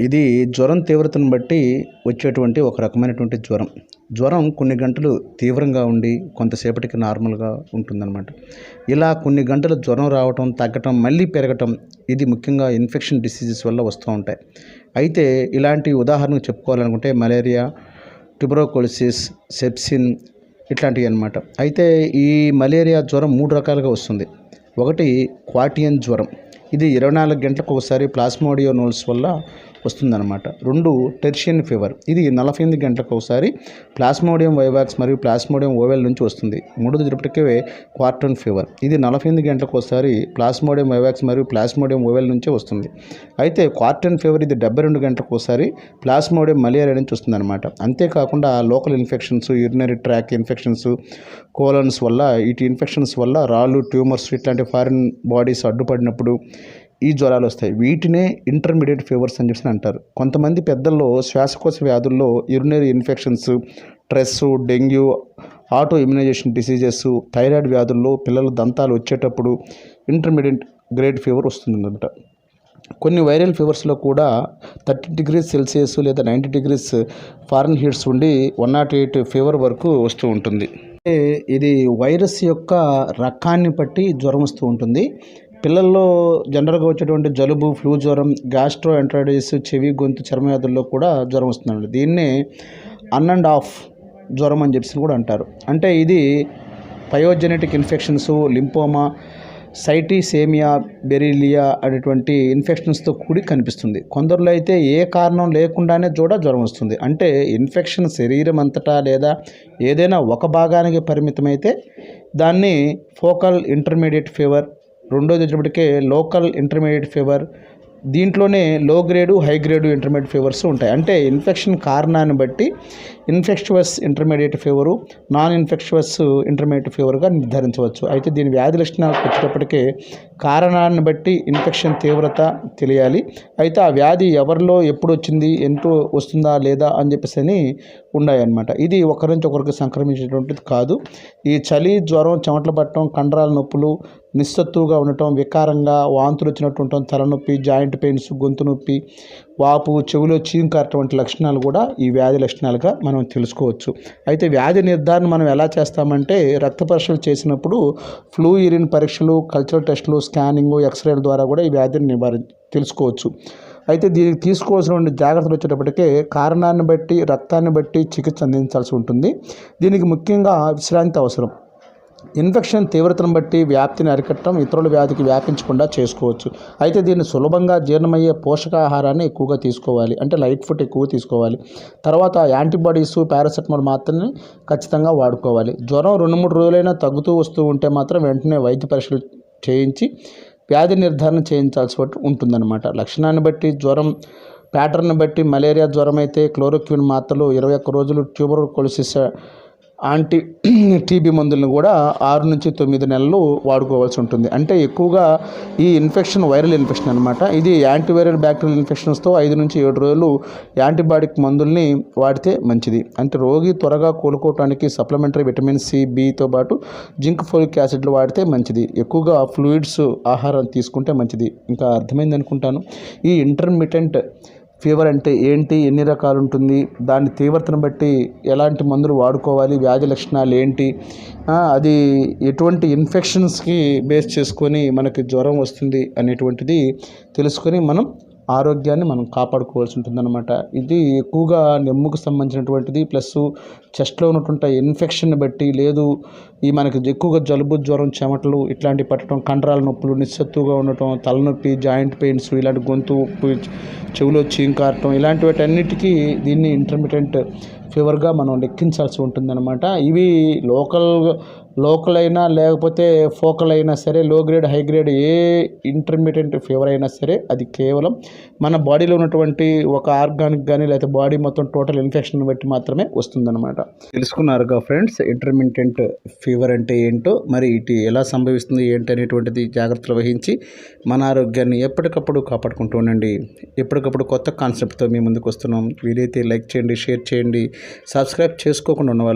ఇది జ్వరం తీవ్రతను బట్టి వచ్చేటువంటి ఒక రకమైనటువంటి జ్వరం. జ్వరం కొన్ని గంటలు తీవ్రంగా ఉండి కొంతసేపటికి నార్మల్గా ఉంటుందన్నమాట. ఇలా కొన్ని గంటలు జ్వరం రావటం తగ్గటం మళ్ళీ పెరగటం ఇది ముఖ్యంగా ఇన్ఫెక్షన్ డిసీజెస్ వల్ల వస్తూ ఉంటాయి. అయితే ఇలాంటి ఉదాహరణకు చెప్పుకోవాలనుకుంటే మలేరియా ట్యూబరోకోలిసిస్ సెప్సిన్ ఇట్లాంటివి అన్నమాట. అయితే ఈ మలేరియా జ్వరం మూడు రకాలుగా వస్తుంది. ఒకటి క్వాటియన్ జ్వరం. ఇది ఇరవై నాలుగు గంటలకు ఒకసారి ప్లాస్మోడియోనోల్స్ వల్ల వస్తుందన్నమాట. రెండు టెర్షియన్ ఫీవర్. ఇది నలభై ఎనిమిది గంటలకు ఒకసారి ప్లాస్మోడియం వైవాక్స్ మరియు ప్లాస్మోడియం ఓవెల్ నుంచి వస్తుంది. మూడోది చెప్పటికే క్వార్టన్ ఫీవర్. ఇది నలభై ఎనిమిది గంటలకు ఒకసారి ప్లాస్మోడియం వైవాక్స్ మరియు ప్లాస్మోడియం ఓవెల్ నుంచే వస్తుంది. అయితే క్వార్టన్ ఫీవర్ ఇది డెబ్బై రెండు గంటలకు ఒకసారి ప్లాస్మోడియం మలేరియా నుంచి వస్తుందన్నమాట. అంతేకాకుండా local infections urinary tract infections colons వల్ల ఇటు ఇన్ఫెక్షన్స్ వల్ల రాళ్ళు ట్యూమర్స్ ఇట్లాంటి ఫారిన్ బాడీస్ అడ్డుపడినప్పుడు ఈ జ్వరాలు వస్తాయి. వీటినే ఇంటర్మీడియట్ ఫీవర్స్ అని చెప్పి అంటారు. కొంతమంది పెద్దల్లో శ్వాసకోశ వ్యాధుల్లో urinary infections stress dengue auto immunization diseases thyroid వ్యాధుల్లో పిల్లల దంతాలు వచ్చేటప్పుడు ఇంటర్మీడియట్ గ్రేడ్ ఫీవర్ వస్తుందన్నమాట. కొన్ని వైరల్ ఫీవర్స్లో కూడా థర్టీ డిగ్రీస్ సెల్సియస్ లేదా నైంటీ డిగ్రీస్ ఫారెన్ హీట్స్ ఉండి వన్ నాట్ ఎయిట్ ఫీవర్ వరకు వస్తూ ఉంటుంది. ఇది వైరస్ యొక్క రకాన్ని బట్టి జ్వరం వస్తూ ఉంటుంది. పిల్లల్లో జనరల్గా వచ్చేటువంటి జలుబు ఫ్లూ జ్వరం గ్యాస్ట్రో ఎంట్రైటిస్ చెవి గొంతు చర్మ వ్యాధుల్లో కూడా జ్వరం వస్తుందండి. దీన్నే అన్ అండ్ ఆఫ్ జ్వరం అని చెప్పి కూడా అంటారు. అంటే ఇది పయోజెనెటిక్ ఇన్ఫెక్షన్స్ లింపోమా సైటిసేమియా బెరీలియా అనేటువంటి ఇన్ఫెక్షన్స్తో కూడి కనిపిస్తుంది. కొందరిలో అయితే ఏ కారణం లేకుండానే కూడా జ్వరం వస్తుంది. అంటే ఇన్ఫెక్షన్ శరీరం అంతటా లేదా ఏదైనా ఒక భాగానికి పరిమితమైతే దాన్ని ఫోకల్ ఇంటర్మీడియట్ ఫీవర్ రెండోది వచ్చినప్పటికే లోకల్ ఇంటర్మీడియట్ ఫీవర్. దీంట్లోనే low grade high grade intermediate fevers ఉంటాయి. అంటే ఇన్ఫెక్షన్ కారణాన్ని బట్టి infectious intermediate fever non infectious intermediate ఫీవర్గా నిర్ధారించవచ్చు. అయితే దీని వ్యాధి లక్షణాలకు వచ్చేటప్పటికే కారణాన్ని బట్టి ఇన్ఫెక్షన్ తీవ్రత తెలియాలి. అయితే ఆ వ్యాధి ఎవరిలో ఎప్పుడు వచ్చింది ఎంతో వస్తుందా లేదా అని చెప్పేసి అని ఉన్నాయన్నమాట ఇది ఒకరి నుంచి ఒకరికి సంక్రమించేటువంటిది కాదు. ఈ చలి జ్వరం చెమటలు పట్టడం కండరాల నొప్పులు నిస్సత్తుగా ఉండటం వికారంగా వాంతులు వచ్చినట్టు ఉండటం తలనొప్పి జాయింట్ పెయిన్స్ గొంతు నొప్పి వాపు చెవిలో చీంకారటం వంటి లక్షణాలు కూడా ఈ వ్యాధి లక్షణాలుగా మనం తెలుసుకోవచ్చు. అయితే వ్యాధి నిర్ధారణ మనం ఎలా చేస్తామంటే రక్త పరీక్షలు చేసినప్పుడు ఫ్లూ యూరిన్ పరీక్షలు కల్చరల్ టెస్టులు స్కానింగ్ ఎక్స్రేల ద్వారా కూడా ఈ వ్యాధిని నివారి తెలుసుకోవచ్చు. అయితే దీనికి తీసుకోవాల్సిన జాగ్రత్తలు వచ్చేటప్పటికే కారణాన్ని బట్టి రక్తాన్ని బట్టి చికిత్స అందించాల్సి ఉంటుంది. దీనికి ముఖ్యంగా విశ్రాంతి అవసరం. ఇన్ఫెక్షన్ తీవ్రతను బట్టి వ్యాప్తిని అరికట్టడం ఇతరుల వ్యాధికి వ్యాపించకుండా చేసుకోవచ్చు. అయితే దీన్ని సులభంగా జీర్ణమయ్యే పోషకాహారాన్ని ఎక్కువగా తీసుకోవాలి. అంటే లైట్ ఫుడ్ ఎక్కువ తీసుకోవాలి. తర్వాత యాంటీబాడీస్ పారాసెటమాల్ మాత్రమే ఖచ్చితంగా వాడుకోవాలి. జ్వరం రెండు మూడు రోజులైనా తగ్గుతూ వస్తూ ఉంటే మాత్రం వెంటనే వైద్య పరీక్షలు చేయించి వ్యాధి నిర్ధారణ చేయించాల్సి ఉంటుందన్నమాట. లక్షణాన్ని బట్టి జ్వరం ప్యాటర్న్ బట్టి మలేరియా జ్వరం అయితే క్లోరోక్విన్ మాత్రలు ఇరవై ఒక్క రోజులు ట్యూబర్ కొలిసిస్ యాంటీ టీబీ మందులను కూడా ఆరు నుంచి తొమ్మిది నెలలు వాడుకోవాల్సి ఉంటుంది. అంటే ఎక్కువగా ఈ ఇన్ఫెక్షన్ వైరల్ ఇన్ఫెక్షన్ అనమాట ఇది యాంటీవైరల్ బ్యాక్టీరియల్ ఇన్ఫెక్షన్స్తో ఐదు నుంచి ఏడు రోజులు యాంటీబయాటిక్ మందుల్ని వాడితే మంచిది. అంటే రోగి త్వరగా కోలుకోవటానికి సప్లిమెంటరీ విటమిన్ సి బితో పాటు జింక్ ఫోలిక్ యాసిడ్లు వాడితే మంచిది. ఎక్కువగా ఫ్లూయిడ్స్ ఆహారం తీసుకుంటే మంచిది. ఇంకా అర్థమైంది అనుకుంటాను ఈ ఇంటర్మీడియట్ ఫీవర్ అంటే ఏంటి ఎన్ని రకాలు ఉంటుంది దాని తీవ్రతను బట్టి ఎలాంటి మందులు వాడుకోవాలి వ్యాధి లక్షణాలు ఏంటి అది ఎటువంటి ఇన్ఫెక్షన్స్కి బేస్ చేసుకొని మనకి జ్వరం వస్తుంది అనేటువంటిది తెలుసుకొని మనం ఆరోగ్యాన్ని మనం కాపాడుకోవాల్సి ఉంటుందన్నమాట. ఇది ఎక్కువగా నెమ్ముకు సంబంధించినటువంటిది ప్లస్ చెస్ట్లో ఉన్నటువంటి ఇన్ఫెక్షన్ బట్టి లేదు ఈ మనకి ఎక్కువగా జలుబు జ్వరం చెమటలు ఇట్లాంటివి పట్టడం కండరాల నొప్పులు నిస్సత్తుగా ఉండటం తలనొప్పి జాయింట్ పెయిన్స్ ఇలాంటి గొంతు చెవిలో చీంకారటం ఇలాంటి వాటన్నిటికీ దీన్ని ఇంటర్మీడియట్ ఫీవర్గా మనం లెక్కించాల్సి ఉంటుందన్నమాట. ఇవి లోకల్ లోకల్ అయినా లేకపోతే ఫోకల్ అయినా సరే లో గ్రేడ్ హై గ్రేడ్ ఏ ఇంటర్మీడియట్ ఫీవర్ అయినా సరే అది కేవలం మన బాడీలో ఉన్నటువంటి ఒక ఆర్గానిక్ కానీ లేకపోతే బాడీ మొత్తం టోటల్ ఇన్ఫెక్షన్ బట్టి మాత్రమే వస్తుందన్నమాట. తెలుసుకున్నారుగా ఫ్రెండ్స్ ఇంటర్మీడియట్ ఫీవర్ అంటే ఏంటో మరి ఇటు ఎలా సంభవిస్తుంది ఏంటి అనేటువంటిది జాగ్రత్తలు వహించి మన ఆరోగ్యాన్ని ఎప్పటికప్పుడు కాపాడుకుంటూ ఉండండి. ఎప్పటికప్పుడు కొత్త కాన్సెప్ట్తో మీ ముందుకు వస్తున్నాం. వీలైతే లైక్ చేయండి షేర్ చేయండి. సబ్స్క్రైబ్ చేసుకోకుండా ఉన్న వాళ్ళు